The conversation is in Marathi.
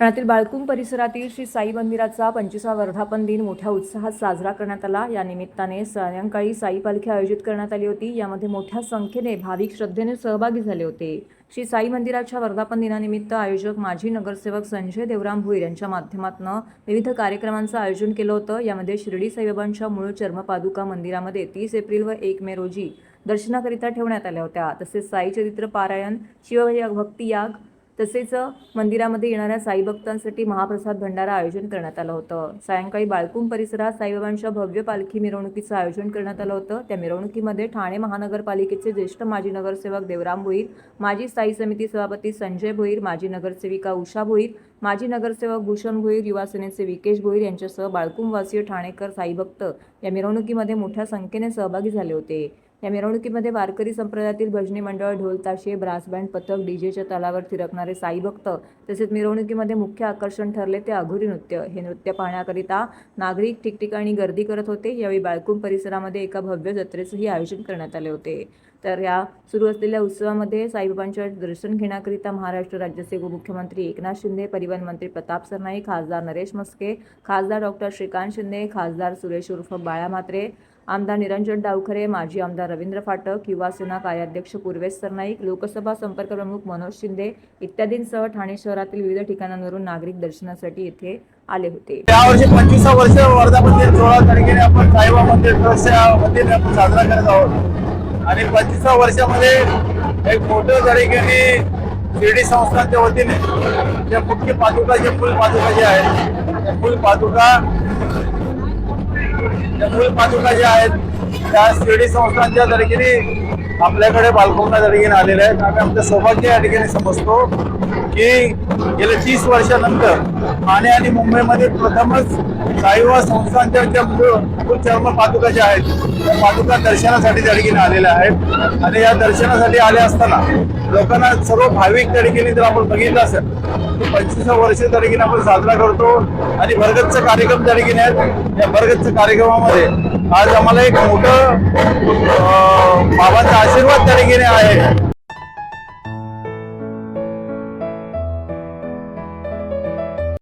ठाण्यातील बाळकुम परिसरातील श्री साई मंदिराचा पंचवीसा वर्धापन दिन मोठ्या उत्साहात साजरा करण्यात आला. या निमित्ताने सायंकाळी साई पालखी आयोजित करण्यात आली होती. यामध्ये मोठ्या संख्येने भाविक श्रद्धेने सहभागी झाले होते. श्री साई मंदिराच्या वर्धापन दिनानिमित्त आयोजक माजी नगरसेवक संजय देवराम भुईर यांच्या माध्यमातून विविध कार्यक्रमांचं आयोजन केलं होतं. यामध्ये शिर्डी साईबाबांच्या मूळ चर्मपादुका मंदिरामध्ये तीस एप्रिल व एक मे रोजी दर्शनाकरिता ठेवण्यात आल्या होत्या. तसेच साई चरित्र पारायण शिवभक्ती याग तसेच मंदिरामध्ये येणाऱ्या साई भक्तांसाठी महाप्रसाद भंडारा आयोजन करण्यात आलं होतं. सायंकाळी बाळकुंग परिसरात साईबाबांच्या भव्य पालखी मिरवणुकीचं आयोजन करण्यात आलं होतं. त्या मिरवणुकीमध्ये ठाणे महानगरपालिकेचे ज्येष्ठ माजी नगरसेवक देवराम भोईर माजी स्थायी समिती सभापती संजय भोईर माजी नगरसेविका उषा भोईर माजी नगरसेवक भूषण भोईर युवा सेनेचे विकेश भोईर यांच्यासह बाळकुमवासीय ठाणेकर साईभक्त या मिरवणुकीमध्ये मोठ्या संख्येने सहभागी झाले होते. या मिरवणुकीमध्ये वारकरी संप्रदायातील भजनी मंडळ ढोल ताशे ब्रास बँड पथक डीजेच्या तालावर थिरकणारे साईभक्त तसेच मिरवणुकीमध्ये मुख्य आकर्षण ठरले ते अघोरी नृत्य. हे नृत्य पाहण्याकरिता नागरिक ठिकठिकाणी गर्दी करत होते. यावेळी बाळकुम परिसरामध्ये एका भव्य जत्रेचंही आयोजन करण्यात आले होते. तर या सुरू असलेल्या उत्सवामध्ये साईबाबांच्या दर्शन घेण्याकरिता महाराष्ट्र राज्याचे उपमुख्यमंत्री एकनाथ शिंदे परिवहन मंत्री प्रताप सरनाईक खासदार नरेश मस्के खासदार डॉक्टर श्रीकांत शिंदे खासदार सुरेश उर्फ बाळा म्हात्रे आमदार निरंजन डावखरे माजी आमदार रवींद्र फाटक युवा सेना कार्याध्यक्ष पूर्वेश सरनाईक लोकसभा संपर्क प्रमुख मनोज शिंदे इत्यादींसह ठाणे शहरातील विविध ठिकाणांवरून नागरिक दर्शनासाठी येथे आले होते. यावर्षी पंचवीस वर्ष वर्धापन दिन सोळा तारखेने आपण साईबा मंदिर ट्रस्टच्या वतीने आपण साजरा करत आहोत. आणि पंचवीस वर्षामध्ये एक मोठं तरीकेने शिर्डी संस्थांच्या वतीने ज्या मुख्य पादुका जे मूल पादुका जे आहेत त्या मूल पादुका त्या मूल पादुका ज्या आहेत त्या शिर्डी संस्थांच्या तरीकेने आपल्याकडे बालकोंना तरीकेने आलेल्या आहेत. आम्ही आमचं सौभाग्य या ठिकाणी समजतो. की गेल्या तीस वर्षानंतर ठाणे आणि मुंबईमध्ये प्रथमच साईबा संस्थांच्या ज्या मूळ चर्म पादुका ज्या आहेत त्या पादुका दर्शनासाठी त्या ठिकाणी आलेल्या आहेत. आणि या दर्शनासाठी आले असताना लोकांना सर्व भाविक त्या ठिकाणी जर आपण बघितलं असेल पंचवीस वर्ष त्या ठिकाणी आपण साजरा करतो. आणि भरगतच कार्यक्रम त्या ठिकाणी आहेत. या भरगतच्या कार्यक्रमामध्ये आज आम्हाला एक मोठं बाबांचा आशीर्वाद त्या ठिकाणी आहे.